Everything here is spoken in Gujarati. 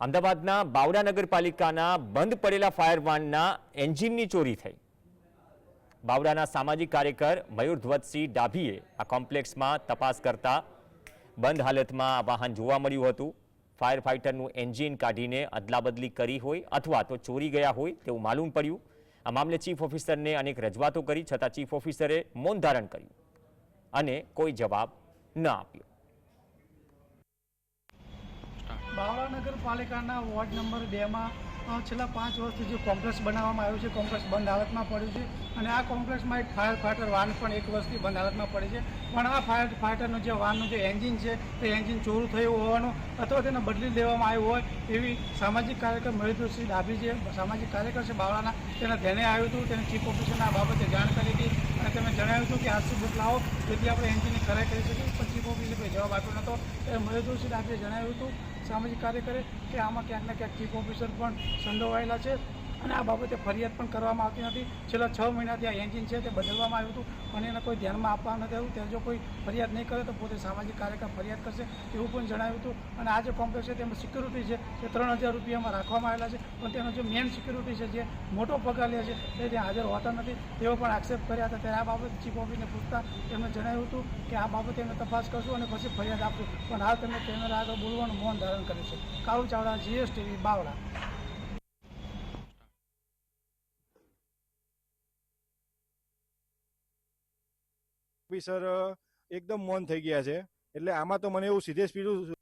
અમદાવાદના બાવડા નગરપાલિકાના બંધ પડેલા ફાયર વાનના એન્જિનની ચોરી થઈ. બાવડાના સામાજિક કાર્યકર મયુર ધ્વજસિંહ ડાભીએ આ કોમ્પ્લેક્સમાં તપાસ કરતા બંધ હાલતમાં વાહન જોવા મળ્યું હતું. ફાયર ફાઇટરનું એન્જિન કાઢીને અદલાબદલી કરી હોય અથવા તો ચોરી ગયા હોય તેવું માલુમ પડ્યું. આ મામલે ચીફ ઓફિસરને અનેક રજૂઆતો કરી છતાં ચીફ ઓફિસરે મૌન ધારણ કર્યું અને કોઈ જવાબ ન આપ્યો. બાવળા નગરપાલિકાના વોર્ડ નંબર બેમાં છેલ્લા પાંચ વર્ષથી જે કોમ્પ્લેક્સ બનાવવામાં આવ્યું છે, કોમ્પ્લેક્સ બંધ હાલતમાં પડ્યું છે અને આ કોમ્પ્લેક્સમાં એક ફાયર ફાઇટર વાન પણ એક વર્ષથી બંધ હાલતમાં પડી છે. પણ આ ફાયર ફાઈટરનું જે વાનનું જે એન્જિન છે, તે એન્જિન ચોરું થયું હોવાનું અથવા તેને બદલી દેવામાં આવ્યું હોય એવી સામાજિક કાર્યકર મહેન્દ્રસિંહ ડાભી જે સામાજિક કાર્યકર છે બાવળાના તેના ધ્યાને આવ્યું હતું. તેને ચીફ ઓફિસરના આ બાબતે જણાવ્યું હતું કે આરસી બુક લાવો જેથી આપણે એન્જિનની ખરાઈ કરી શકીએ. પણ ચીફ ઓફિસરે કોઈ જવાબ આપ્યો નહોતો. એ મહેન્દ્રસિંહ ડાભીએ જણાવ્યું હતું, સામાજિક કાર્યકરે, કે આમાં ક્યાંક ને ક્યાંક ચીફ ઓફિસર પણ સંડોવાયેલા છે. અને આ બાબતે ફરિયાદ પણ કરવામાં આવતી નથી. છેલ્લા છ મહિનાથી આ એન્જિન છે તે બદલવામાં આવ્યું હતું અને એને કોઈ ધ્યાનમાં આપવા નથી આવ્યું. ત્યાં જો કોઈ ફરિયાદ નહીં કરે તો પોતે સામાજિક કાર્યક્રમ ફરિયાદ કરશે એવું પણ જણાવ્યું હતું. અને આ જે કોમ્પ્લેક્સ છે તેમાં સિક્યુરિટી છે તે ત્રણ હજાર રૂપિયામાં રાખવામાં આવેલા છે. પણ તેનો જે મેન સિક્યુરિટી છે, જે મોટો પગાર લે છે, તે ત્યાં હાજર હોતા નથી. તેઓ પણ આક્ષેપ કર્યા હતા. ત્યારે આ બાબતે ચીફ ઓફિસને પૂછતા તેમણે જણાવ્યું હતું કે આ બાબતે અમે તપાસ કરશું અને પછી ફરિયાદ આપશું. પણ હાલ તમે કેમેરા આગળ બોલવાનું મૌન ધારણ કર્યું છે. Kalu Chavda G S T V Bavla. Officer એકદમ મૌન થઈ ગયા છે. એટલે આમાં તો મને એવું સીધે સીધું